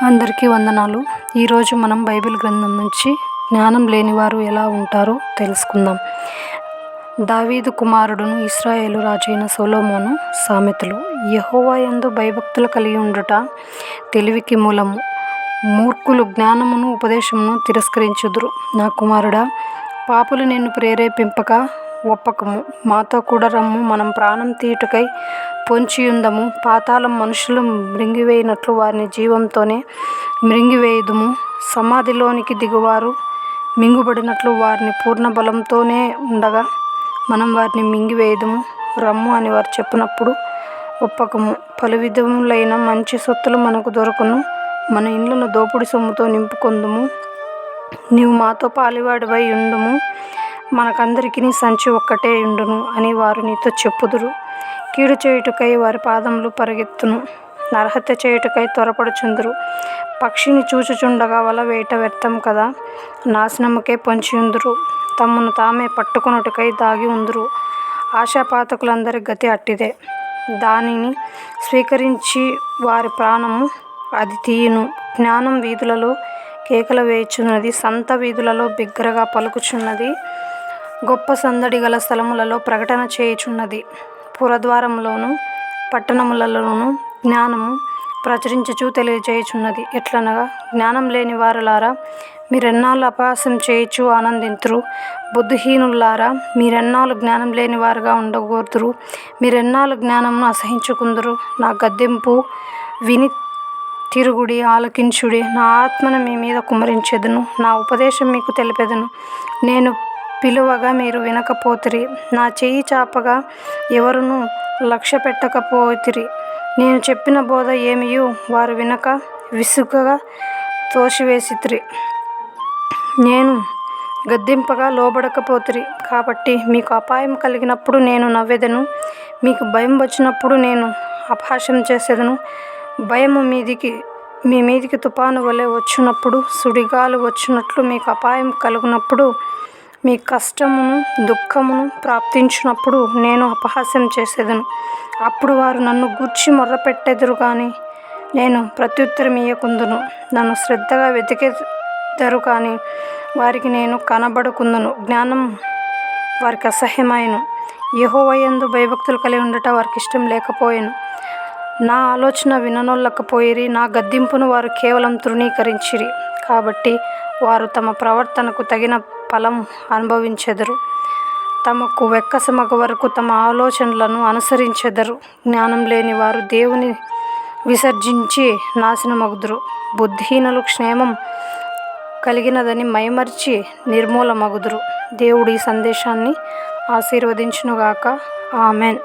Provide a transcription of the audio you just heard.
అందరికీ వందనాలు. ఈరోజు మనం బైబిల్ గ్రంథం నుంచి జ్ఞానం లేనివారు ఎలా ఉంటారో తెలుసుకుందాం. దావీదు కుమారుడును ఇస్రాయేలు రాజైన సోలోమోను సామెతలు. యహోవా ఎందు భయభక్తులు కలిగి ఉండుట తెలివికి మూలము. మూర్ఖులు జ్ఞానమును ఉపదేశమును తిరస్కరించుదురు. నా కుమారుడా పాపులు నిన్ను ప్రేరేపింపక ఒప్పకము. మాతో కూడా రమ్ము మనం ప్రాణం తీయుటకై పొంచియుందము. పాతాళం మనుషులు మృంగివేయినట్లు వారిని జీవంతోనే మృంగివేయుదుము. సమాధిలోనికి దిగువారు మింగుబడినట్లు వారిని పూర్ణ బలంతోనే ఉండగా మనం వారిని మింగివేయదుము. రమ్ము అని వారు చెప్పినప్పుడు ఒప్పకము. పలు విధములైన మంచి సొత్తులు మనకు దొరకను. మన ఇండ్లను దోపుడు సొమ్ముతో నింపుకొందుము. నీవు మాతో పాలివాడివై ఉండుము. మనకందరికీ సంచి ఒక్కటే ఉండును అని వారు నీతో చెప్పుదురు. కీడు చేయుటకై వారి పాదములు పరిగెత్తును. నరహత్య చేయుటకై త్వరపడుచుందురు. పక్షిని చూచుచుండగా వల వేట వ్యర్థం కదా. నాశనముకే పొంచియుందురు. తమను తామే పట్టుకొనుటకై దాగి ఉందురు. ఆశాపాతకులందరి గతి అట్టిదే. దానిని స్వీకరించి వారి ప్రాణము అది తీయును. జ్ఞానం వీధులలో కేకలు వేయుచున్నది సంత వీధులలో బిగ్గరగా పలుకుచున్నది. గొప్ప సందడి గల స్థలములలో ప్రకటన చేయుచున్నది. పురద్వారములోను పట్టణములలోను జ్ఞానము ప్రచురించుచు తెలియజేయుచున్నది. ఎట్లనగా జ్ఞానం లేని వారులారా మీరెన్నాళ్ళు అపహాసం చేయొచ్చు ఆనందింతురు? బుద్ధిహీనులారా మీరెన్నాళ్ళు జ్ఞానం లేని వారుగా ఉండకూడదురు మీరెన్నాళ్ళు జ్ఞానమును అసహించుకుందరు? నా గద్దెంపు విని తిరుగుడి ఆలకించుడి నా ఆత్మను మీ మీద కుమరించెదను నా ఉపదేశం మీకు తెలిపెదను. నేను పిలువగా మీరు వినకపోతిరి. నా చెయ్యి చాపగా ఎవరునూ లక్ష్య పెట్టకపోతిరి నేను చెప్పిన బోధ ఏమియు వారు వినక విసుగగా తోసివేసిత్రి. నేను గద్దింపగా లోబడకపోతిరి. కాబట్టి మీకు అపాయం కలిగినప్పుడు నేను నవ్వెదను. మీకు భయం వచ్చినప్పుడు నేను అపహాస్యం చేసేదను. భయము మీదికి మీ మీదికి తుఫాను వలె వచ్చినప్పుడు సుడిగాలు వచ్చినట్లు మీకు అపాయం కలుగునప్పుడు మీ కష్టమును దుఃఖమును ప్రాప్తించినప్పుడు నేను అపహాస్యం చేసేదను. అప్పుడు వారు నన్ను గూర్చి మొర్రపెట్టెదరు కానీ నేను ప్రత్యుత్తరం ఇయ్యకుందును. నన్ను శ్రద్ధగా వెతికేదరు కానీ వారికి నేను కనబడకుందును. జ్ఞానం వారికి అసహ్యమైన యహోవయందు భయభక్తులు కలిగి ఉండట వారికి ఇష్టం లేకపోయాను. నా ఆలోచన విననొల్లకపోయిరి నా గద్దింపును వారు కేవలం తృణీకరించిరి. కాబట్టి వారు తమ ప్రవర్తనకు తగిన ఫలం అనుభవించెదరు. తమకు వెక్కసమగు వరకు తమ ఆలోచనలను అనుసరించెదరు. జ్ఞానం లేని వారు దేవుని విసర్జించి నాశనమగుదురు. బుద్ధిహీనులు క్షేమం కలిగినదని మైమర్చి నిర్మూలమగుదురు. దేవుడు ఈ సందేశాన్ని ఆశీర్వదించునుగాక. ఆమెన్.